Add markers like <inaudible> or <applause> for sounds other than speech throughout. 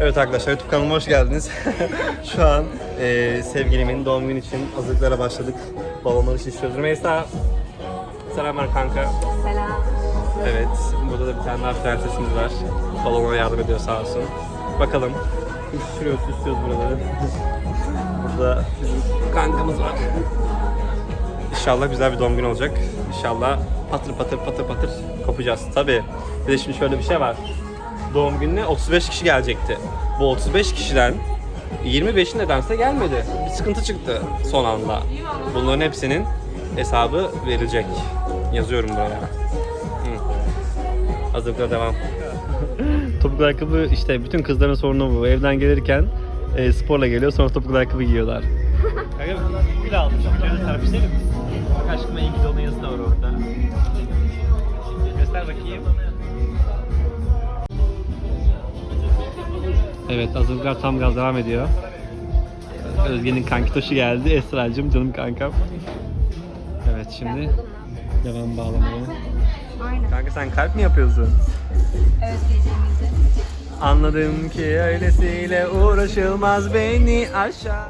Evet arkadaşlar YouTube kanalıma hoş geldiniz. <laughs> Şu an e, sevgilimin doğum günü için hazırlıklara başladık. Balonları şişiriyoruz. Rümeysa, selamlar kanka. Selam. Evet, burada da bir tane daha prensesimiz var. Balona yardım ediyor sağ olsun. Bakalım. Şişiriyoruz, süslüyoruz buraları. Burada bizim kankamız var. İnşallah güzel bir doğum günü olacak. İnşallah patır patır patır patır kopacağız. Tabii. Bir de şimdi şöyle bir şey var. Doğum gününe 35 kişi gelecekti. Bu 35 kişiden 25'i nedense gelmedi. Bir sıkıntı çıktı son anda. Bunların hepsinin hesabı verilecek. Yazıyorum buraya. Hı. Hazırlıkla devam. <laughs> Topuklu ayakkabı işte bütün kızların sorunu bu. Evden gelirken e, sporla geliyor sonra topuklu ayakkabı giyiyorlar. Kanka gül almış. Gülü serpişelim mi? Bak aşkıma iyi ki doğdun yazısı da var orada. Göster bakayım. Evet hazırlıklar tam gaz devam ediyor. Özge'nin kankitoşu geldi. Esra'cığım canım kankam. Evet şimdi devam bağlamaya. Aynen. Kanka sen kalp mi yapıyorsun? Evet gecemizi. Anladım ki öylesiyle uğraşılmaz beni aşağı.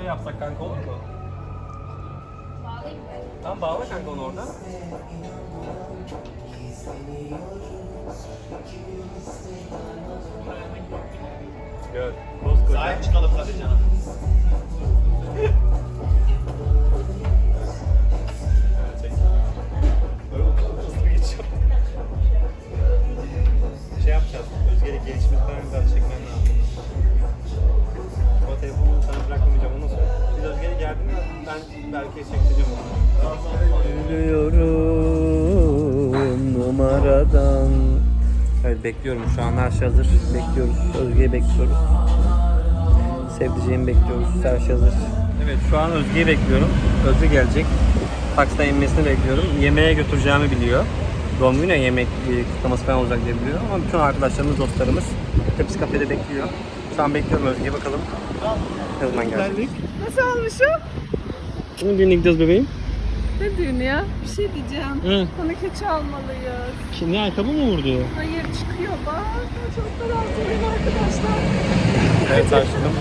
Ne yapsak kanka olur mu? Bağlayayım? Tam bağla kanka onu orada. Gör. Koskoca. Sahip çıkalım hadi canım. Şey yapacağız. Özge'yle gelişmekten biraz çekmem lazım. Ama telefonu sana bırakmayacağım sonra. Biz Özge'yle geldiğinde ben belki çekeceğim onu. Ölüyorum numaradan. Evet bekliyorum şu an her şey hazır. Bekliyoruz. Özge'yi bekliyoruz. Sevdiceğimi bekliyoruz. Her şey hazır. Evet şu an Özge'yi bekliyorum. Özge gelecek. Taksiden inmesini bekliyorum. Yemeğe götüreceğimi biliyor. Doğum günü yemek e, kutlaması falan olacak diye biliyor. Ama bütün arkadaşlarımız, dostlarımız hepsi kafede bekliyor. Şu an bekliyorum Özge'ye bakalım. Ne zaman gelecek? Nasıl olmuşum? Şimdi düğüne gidiyoruz bebeğim. Ne düğünü ya? Bir şey diyeceğim. Hı. Sana keçi almalıyız. Şimdi ayakkabı mı vurdu? Hayır çıkıyor bak. Çok daraltılıyım arkadaşlar. Evet açtım.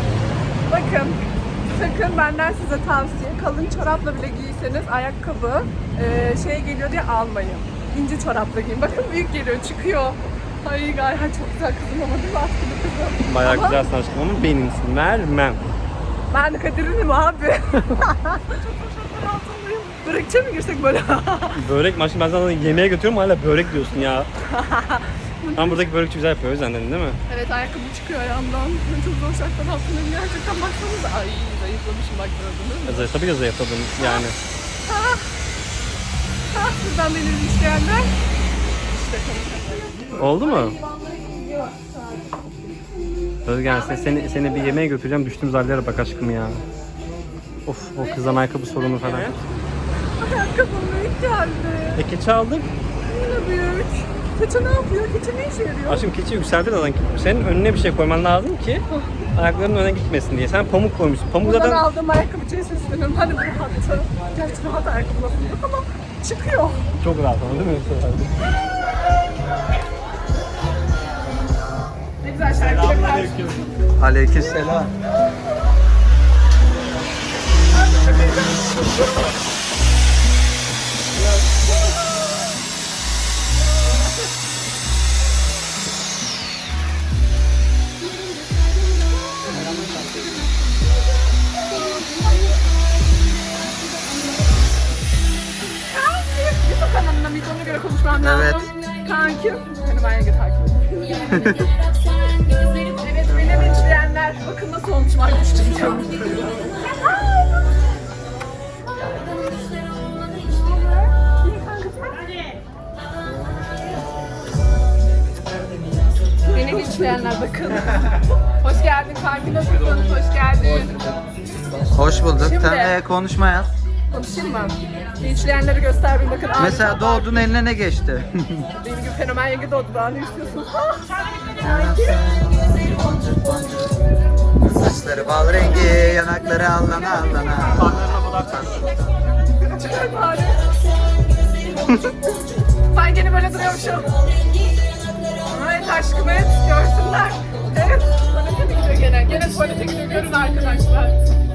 Bakın sakın benden size tavsiye kalın çorapla bile giyseniz ayakkabı e, şey geliyor diye almayın. İnce çorapla giyin. Bakın büyük geliyor çıkıyor. Ay gayet çok güzel kızım ama değil mi askılı kızım? Bayağı Ama güzelsin aşkım ama benimsin. Vermem. Ben Kadir'inim abi. <laughs> Börekçe mi girsek böyle? Börek mi aşkım ben sana yemeğe götürüyorum hala börek diyorsun ya. <laughs> Ama buradaki börekçi güzel yapıyor o yüzden dedin değil mi? Evet ayakkabı çıkıyor ayağımdan. Ben <laughs> çok zor şartlar altındayım gerçekten baksanıza. Ay zayıflamışım bak gördünüz mü? Zayıf, tabii ki zayıfladım yani. Ah buradan beni isteyenler. İşte konuşalım. Oldu mu? Özgen sen, seni, seni bir yemeğe götüreceğim düştüğümüz hallere bak aşkım ya. Of o kızdan ayakkabı sorunu falan. <laughs> Ayakkabım büyük geldi. E keçi aldık. Yine büyük. Keçi ne yapıyor? Keçi ne işe yarıyor? Aşkım keçi yükseldi zaten. Senin önüne bir şey koyman lazım ki ayaklarının öne gitmesin diye. Sen pamuk koymuşsun. Pamuk Buradan zaten aldığım ayakkabıcıyı sesleniyorum. Hani rahattı. Gerçi rahat ayakkabı ama çıkıyor. çok rahat ama değil mi? Ne güzel şarkıyla karşı. Aleykümselam. Kankim. Konuşmam lazım. Kankim. Hani ben yenge takip. Evet beni bekleyenler. Bakın nasıl olmuşum. Ay düştüm. Beni bakın. Hoş geldin kanki nasılsın? Hoş geldin. Hoş bulduk. Şimdi- Sen e, konuşma yaz. Konuşayım mı? Hiçleyenleri göster bir bakın. Mesela doğdun eline ne geçti? Benim gibi fenomen yenge doğdu daha ne istiyorsunuz? Saçları bal rengi, yanakları allana allana. Çıkar bari. ben gene böyle duruyormuşum. Evet aşkım evet görsünler. gidiyoruz arkadaşlar.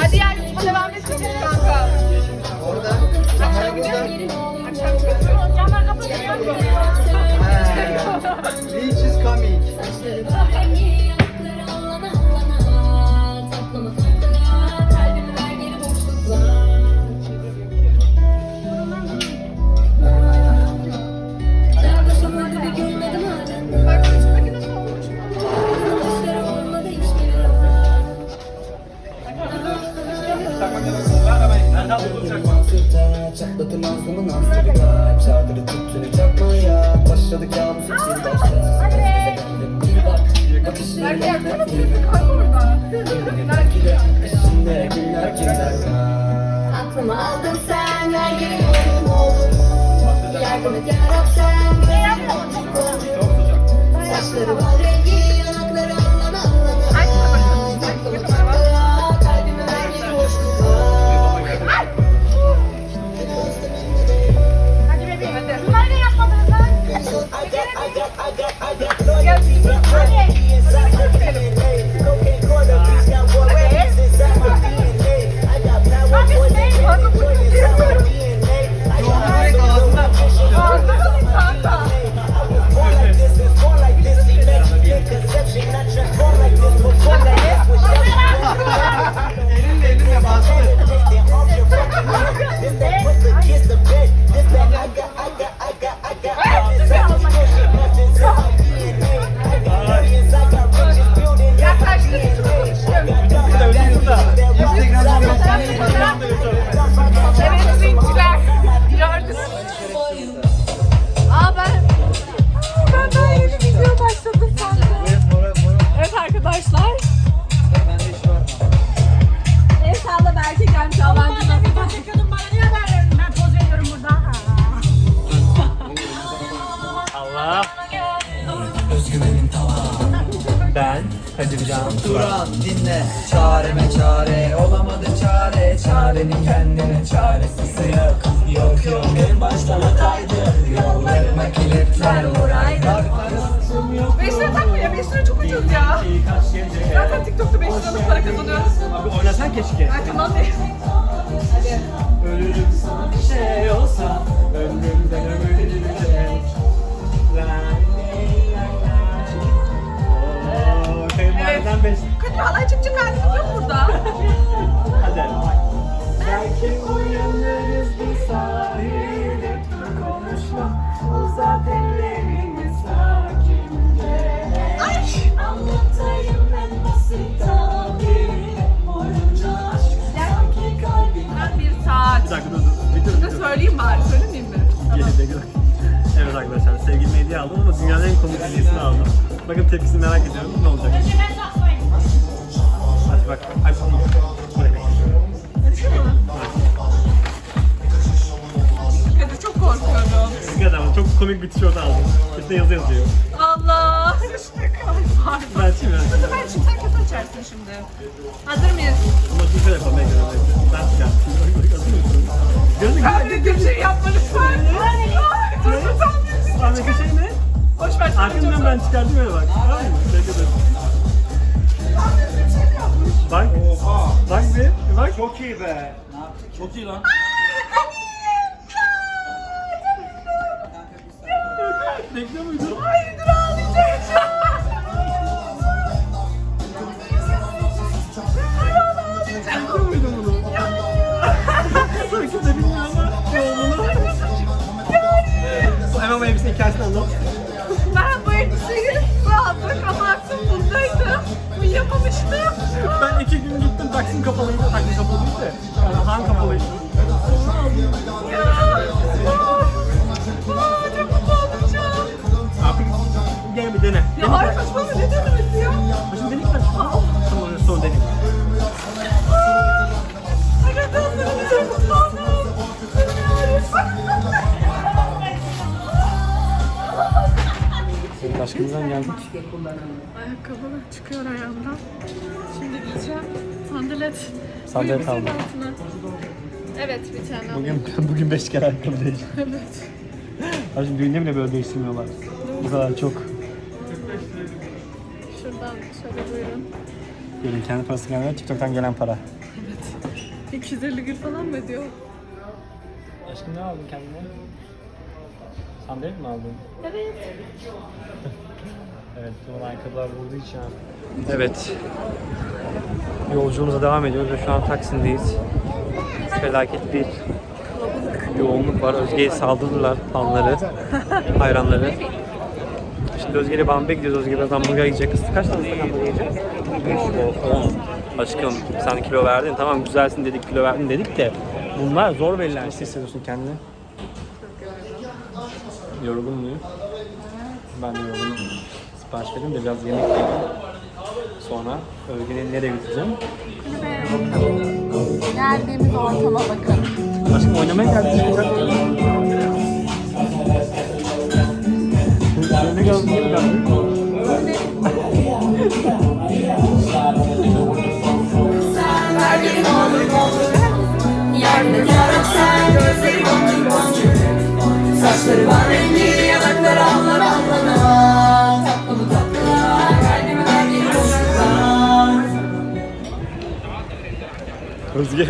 Hadi yani tutma devam edeceğiz kanka. Orada. Akşam gidiyoruz. Camlar kapatıyor. Beach is coming. Et yarab sen gözlerin boncuk olur Saçları bal rengi yanakları Hadi bakalım. Taklamı takla kalbime her yeri boşluk var Hadi bebeğim hadi. Bunları ne yapmadınız lan? Gel. Hadi. Hadi baştan hataydı Yol verme kelepçeler Uğraydı 5 lira takma ya 5 lira çok ucuz ya. Zaten TikTok'ta 5 liralık para kazanıyoruz. Abi oynasan keşke. Ay tamam be. Hadi. Ölürüm sana bir şey olsa Ömrümden kayınvaliden beş Kadir halay çıkacak halimiz yok burada. Söyleyeyim bari söylemeyeyim mi? Gör. Evet arkadaşlar sevgilime hediye aldım ama dünyanın en komik hediyesini aldım. Bakın tepkisini merak ediyorum ne olacak. Hadi bak. Hadi. Kadir çok korkuyorum. Dikkat ama çok komik bir tişört aldım. Üstüne yazı yazıyor. Allah. Pardon. Ben şimdi ben şimdi sen kötü açarsın şimdi. Hazır mıyız? ama şey yapalım. Ben çıkartayım. Arkamdan ben çıkardım öyle bak. Tamam mı? Bekle dur. Bak. Bak bir. Bak. Çok iyi be. Çok iyi lan. Bekle muydun? Ay dur ağlayacağım. Bekle muydun bunu? Sonra kimse bilmiyor ama ne olduğunu. Hemen bu elbisenin hikayesini anlat. Taksim kapalıydı. Taksim kapalı değil de. Yani Han kapalıydı. Ya. Aa, çok olacağım. Artık gene bir dene. Ya hayır saçmalama ne denemesi ya? Şimdi deneyim ben. Tamam son oldum. Evet aşkımızdan geldik. Ayakkabı çıkıyor ayağımdan. Şimdi gideceğim. Sandalet. Sandalet aldım. altına. Evet bir tane aldım. Bugün <laughs> bugün beş kere ayakkabı değiştim. Evet. Abi şimdi düğünde bile böyle değiştirmiyorlar. Bu kadar çok. Şuradan şöyle buyurun. Benim kendi parası gelmiyor, TikTok'tan gelen para. 250 gül falan mı ediyor? Aşkım ne aldın kendine? Sandalye mi aldın? Evet. <laughs> Evet, bu ayakkabılar vurduğu için Evet. Yolculuğumuza devam ediyoruz ve şu an Taksim'deyiz. Felaket bir yoğunluk var. Özge'ye saldırdılar fanları, <laughs> hayranları. Şimdi Özge'yle Bambi'ye gidiyoruz. Özge biraz hamburger yiyecek. Kız kaç tane hamburger yiyeceğiz? 5 10. Aşkım sen kilo verdin. Tamam güzelsin dedik, kilo verdin dedik de bunlar zor verilen. Nasıl hissediyorsun kendini? Yorgun muyum? Ben de yorgunum. Sipariş verdim de biraz yemek yedim. Sonra Özge'ni nereye götüreceğim? Geldiğimiz ortama bakın. Aşkım oynamaya geldik. Ne gördün? Saçları var rengi yanakları allar allana Özge.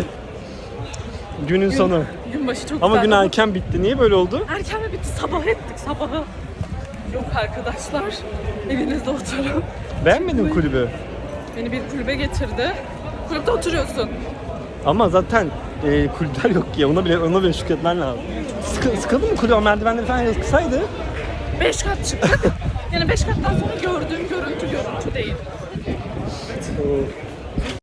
Günün sonu. Gün başı çok Ama gün erken bitti. Niye böyle oldu? Erken mi bitti? Sabah ettik sabahı. Yok arkadaşlar. Evinizde oturun. Beğenmedin kulübü? Beni bir kulübe getirdi. Kulüpte oturuyorsun. Ama zaten e, kulüpler yok ki. Ona bile ona bile şükretmen lazım. Sıkı, sıkıldın mı kulübe? Merdivenleri falan kısaydı. Beş kat çıktık. yani beş kattan sonra gördüğüm görüntü görüntü değil.